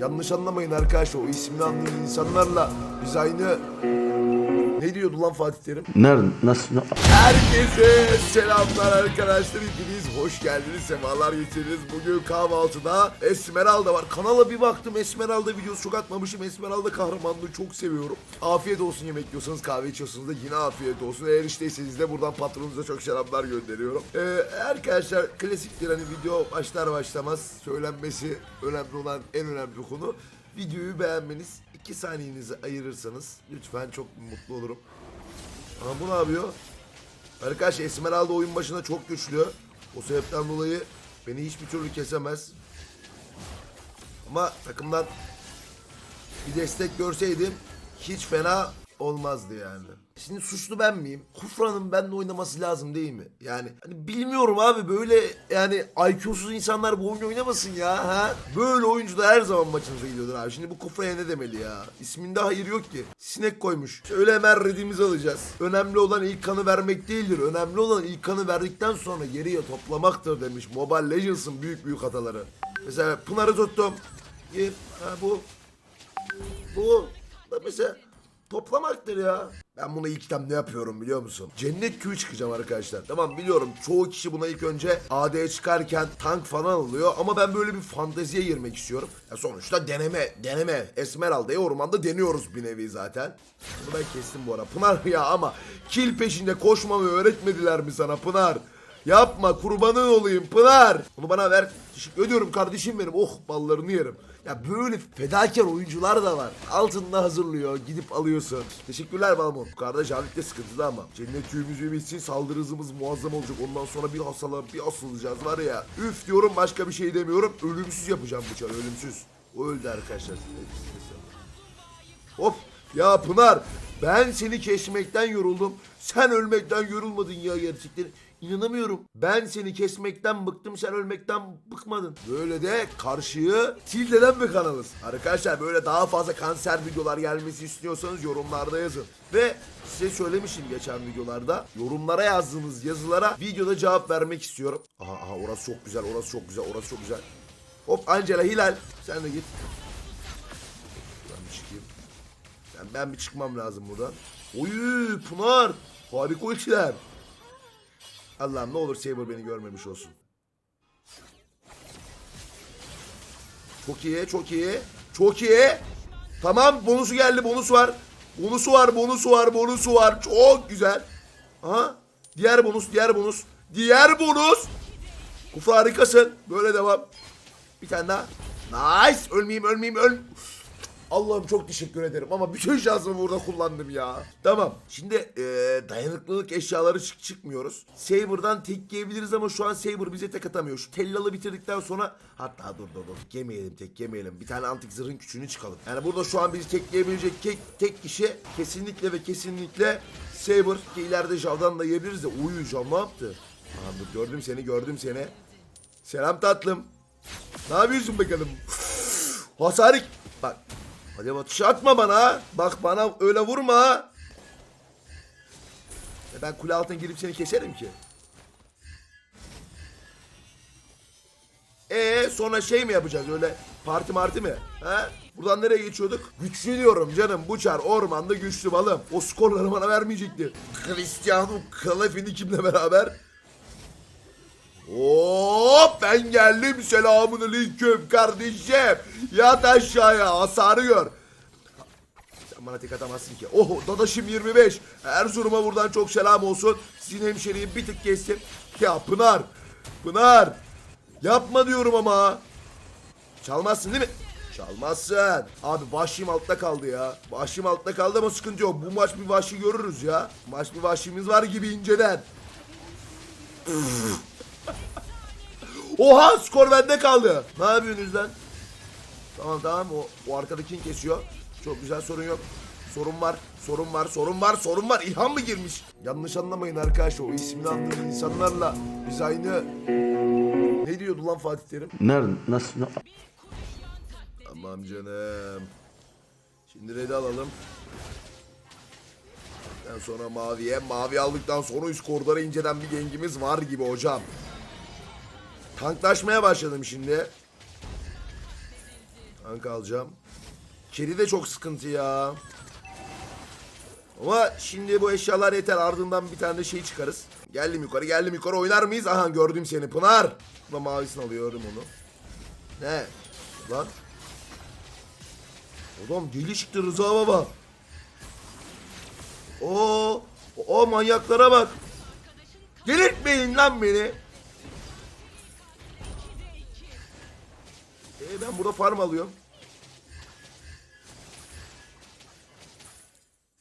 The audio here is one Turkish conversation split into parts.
Yanlış anlamayın arkadaşlar. O ismini anlayan insanlarla biz aynı... Ne diyordu lan Fatih Terim? Nerede? Nasıl? Herkese selamlar arkadaşlar. Hepiniz hoş geldiniz. Semalar getirdiniz. Bugün kahvaltıda Esmeralda var. Kanala bir baktım Esmeralda videosu çok atmamışım. Esmeralda kahramanlığı çok seviyorum. Afiyet olsun yemek yiyorsanız kahve içiyorsanız da yine afiyet olsun. Eğer işteyseniz de buradan patronunuza çok selamlar gönderiyorum. Ee, arkadaşlar klasiktir hani video başlar başlamaz söylenmesi önemli olan en önemli konu. Videoyu beğenmeniz 2 saniyenizi ayırırsanız lütfen çok mutlu olurum. Ama bu ne yapıyor? Arkadaş Esmeralda oyun başında çok güçlü. O sebepten dolayı beni hiçbir türlü kesemez. Ama takımdan bir destek görseydim hiç fena olmazdı yani. Şimdi suçlu ben miyim? Kufra'nın benimle oynaması lazım değil mi? Yani hani bilmiyorum abi böyle yani IQ'suz insanlar bu oyunu oynamasın ya ha? Böyle oyuncu da her zaman maçımıza gidiyordur abi. Şimdi bu Kufra'ya ne demeli ya? İsminde hayır yok ki. Sinek koymuş. Şöyle hemen redimizi alacağız. Önemli olan ilk kanı vermek değildir. Önemli olan ilk kanı verdikten sonra geriye toplamaktır demiş. Mobile Legends'ın büyük büyük hataları. Mesela Pınar'ı tuttum. Gir. Ha bu. Bu mesela toplamaktır ya. Ben buna ilk ne yapıyorum biliyor musun? Cennet Q'yu çıkacağım arkadaşlar. Tamam biliyorum çoğu kişi buna ilk önce AD'ye çıkarken tank falan alıyor ama ben böyle bir fanteziye girmek istiyorum. Ya sonuçta deneme, deneme. Esmeralda'yı ormanda deniyoruz bir nevi zaten. Bunu ben kestim bu ara. Pınar ya ama kill peşinde koşmamı öğretmediler mi sana Pınar? Yapma kurbanın olayım Pınar. Bunu bana ver. Teşekkür kardeşim benim. Oh ballarını yerim. Ya böyle fedakar oyuncular da var. Altında hazırlıyor. Gidip alıyorsun. Teşekkürler Balmon. Yukarıda Javit'te sıkıntılı ama. Cennet tüyümüz bitsin. Saldırı hızımız muazzam olacak. Ondan sonra bir hasalar bir asılacağız var ya. Üf diyorum başka bir şey demiyorum. Ölümsüz yapacağım bıçağı. Ölümsüz. O öldü arkadaşlar. Hop. Ya Pınar ben seni kesmekten yoruldum. Sen ölmekten yorulmadın ya gerçekten. İnanamıyorum. Ben seni kesmekten bıktım sen ölmekten bıkmadın. Böyle de karşıyı tildeden bir kanalız. Arkadaşlar böyle daha fazla kanser videolar gelmesi istiyorsanız yorumlarda yazın. Ve size söylemişim geçen videolarda. Yorumlara yazdığınız yazılara videoda cevap vermek istiyorum. Aha, aha orası çok güzel orası çok güzel orası çok güzel. Hop Angela Hilal sen de git. Ben bir çıkayım. Ben, ben bir çıkmam lazım buradan. Oy Pınar. Harika ultiler. Allah'ım ne olur Saber beni görmemiş olsun. Çok iyi, çok iyi. Çok iyi. Tamam, bonusu geldi, bonus var. Bonusu var, bonusu var, bonusu var. Çok güzel. Aha. Diğer bonus, diğer bonus. Diğer bonus. Kufa harikasın. Böyle devam. Bir tane daha. Nice. Ölmeyeyim, ölmeyeyim, öl. Allah'ım çok teşekkür ederim ama bütün şansımı burada kullandım ya. Tamam. Şimdi eee, dayanıklılık eşyaları çık çıkmıyoruz. Saber'dan tek yiyebiliriz ama şu an Saber bize tek atamıyor. Şu tellalı bitirdikten sonra hatta dur dur dur tek yemeyelim tek yemeyelim. Bir tane antik zırhın küçüğünü çıkalım. Yani burada şu an bizi tek yiyebilecek tek, tek kişi kesinlikle ve kesinlikle Saber. Ki ileride Jav'dan da yiyebiliriz de. Uyu Jav ne yaptı? Dur, gördüm seni gördüm seni. Selam tatlım. Ne yapıyorsun bakalım? Hasarik. Bak. Hadi atış atma bana. Bak bana öyle vurma. E ben kule altına girip seni keserim ki. E sonra şey mi yapacağız öyle parti marti mi? He? Buradan nereye geçiyorduk? Güçlü diyorum canım. Bu ormanda güçlü balım. O skorları bana vermeyecekti. Cristiano Calafini kimle beraber? Hop ben geldim selamun aleyküm kardeşim. Yat aşağıya hasarı gör. Sen bana tek atamazsın ki. Oh dadaşım 25. Erzurum'a buradan çok selam olsun. Sizin hemşeriyi bir tık kestim. Ya Pınar. Pınar. Yapma diyorum ama. Çalmazsın değil mi? Çalmazsın. Abi Vahşim altta kaldı ya. Vahşim altta kaldı ama sıkıntı yok. Bu maç bir Vahşi görürüz ya. Maç bir Vahşimiz var gibi inceden. Oha skor bende kaldı. Ne yapıyorsunuz lan? Tamam tamam o, o arkadakini kesiyor. Çok güzel sorun yok. Sorun var, sorun var, sorun var, sorun var. İlham mı girmiş? Yanlış anlamayın arkadaşlar. O ismini anlayan insanlarla biz aynı... Ne diyordu lan Fatih Terim? Nerede? Nasıl? Tamam canım. Şimdi red'i alalım. Sonra maviye. Mavi aldıktan sonra üst koridora inceden bir gengimiz var gibi hocam. Tanklaşmaya başladım şimdi. Kanka alacağım. Keri de çok sıkıntı ya. Ama şimdi bu eşyalar yeter. Ardından bir tane de şey çıkarız. Geldim yukarı geldim yukarı oynar mıyız? Aha gördüm seni Pınar. Bu da mavisini alıyorum onu. Ne? Lan. Adam deli çıktı Rıza baba. Oo, o manyaklara bak. Delirtmeyin lan beni. E ben burada farm alıyorum.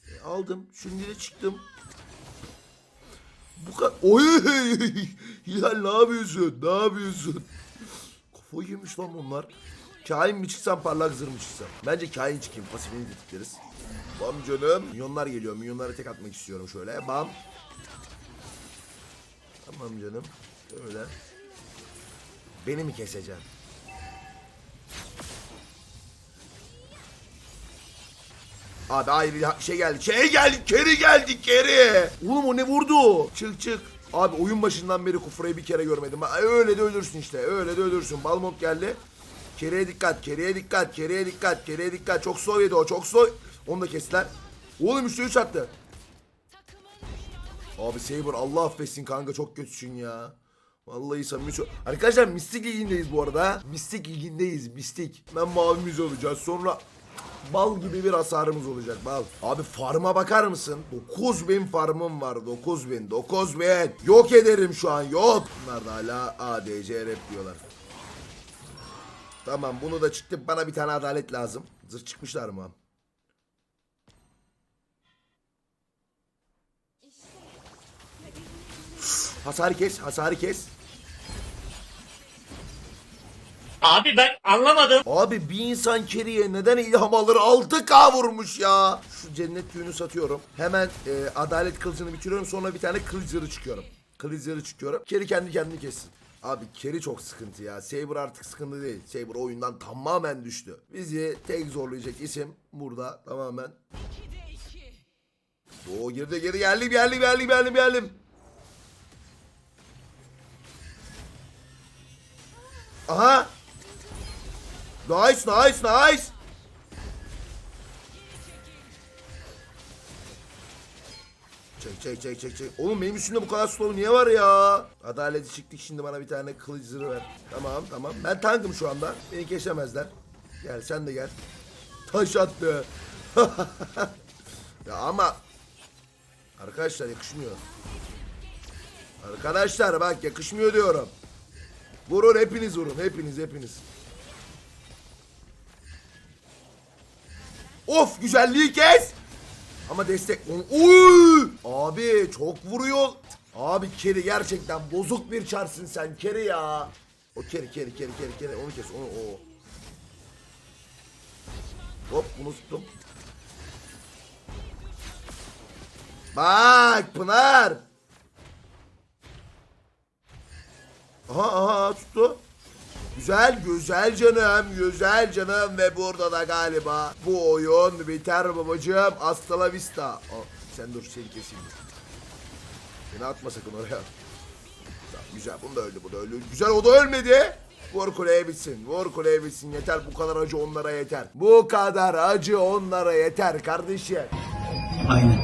E, aldım. Şimdi de çıktım. Bu kadar. Oy! Hilal ne yapıyorsun? Ne yapıyorsun? Kafayı yemiş lan bunlar. Kain mi çıksam parlak zırh mı çıksam? Bence kain çıkayım. Pasifini tetikleriz. Bam canım. Minyonlar geliyor. Minyonlara tek atmak istiyorum şöyle. Bam. Tamam canım. Öyle. Beni mi keseceksin? Abi ya, şey geldi. Şey geldi. Keri geldi. Keri. Oğlum o ne vurdu? Çık çık. Abi oyun başından beri Kufra'yı bir kere görmedim. Öyle de ölürsün işte. Öyle de ölürsün. Balmont geldi. Keriye dikkat. Keriye dikkat. Keriye dikkat. Keriye dikkat. Çok slow yedi o. Çok slow. Onu da kestiler. Oğlum üstü 3 attı. Abi Saber Allah affetsin kanka çok kötüsün ya. Vallahi samimi çok... Arkadaşlar Mistik Ligi'ndeyiz bu arada. Mistik Ligi'ndeyiz Mistik. Ben mavimiz olacağız sonra bal gibi bir hasarımız olacak bal. Abi farma bakar mısın? 9000 farmım var 9000 9000. Yok ederim şu an yok. Bunlar da hala ADC rap diyorlar. Tamam bunu da çıktı bana bir tane adalet lazım. Zırh çıkmışlar mı? Hasarı kes, hasarı kes. Abi ben anlamadım. Abi bir insan keriye neden ilham alır 6k vurmuş ya. Şu cennet tüyünü satıyorum. Hemen e, adalet kılıcını bitiriyorum sonra bir tane kılıç zırhı çıkıyorum. Kılıç zırhı çıkıyorum. Keri kendi kendini kessin. Abi Keri çok sıkıntı ya. Saber artık sıkıntı değil. Saber oyundan tamamen düştü. Bizi tek zorlayacak isim burada tamamen. Oo girdi geri geldim geldim geldim geldim geldim. Aha. Nice nice nice. Çek çek çek çek çek. Oğlum benim üstümde bu kadar slow niye var ya? Adaleti çıktık şimdi bana bir tane kılıç zırhı ver. Tamam tamam. Ben tankım şu anda. Beni kesemezler. Gel sen de gel. Taş attı. ya ama Arkadaşlar yakışmıyor. Arkadaşlar bak yakışmıyor diyorum. Vurun hepiniz vurun hepiniz hepiniz. Of güzelliği kes. Ama destek. Uy! Abi çok vuruyor. Abi Keri gerçekten bozuk bir çarsın sen Keri ya. O Keri Keri Keri Keri Keri onu kes onu o. Hop bunu tuttum. Bak Pınar. Aha aha tuttu. Güzel güzel canım güzel canım ve burada da galiba bu oyun biter babacığım hasta la vista. Aa, sen dur seni keseyim. Beni atma sakın oraya. Tamam, güzel bunu da öldü bu da öldü. Güzel o da ölmedi. Vur kuleye bitsin. Vur kuleye bitsin. Yeter bu kadar acı onlara yeter. Bu kadar acı onlara yeter kardeşim. Aynen.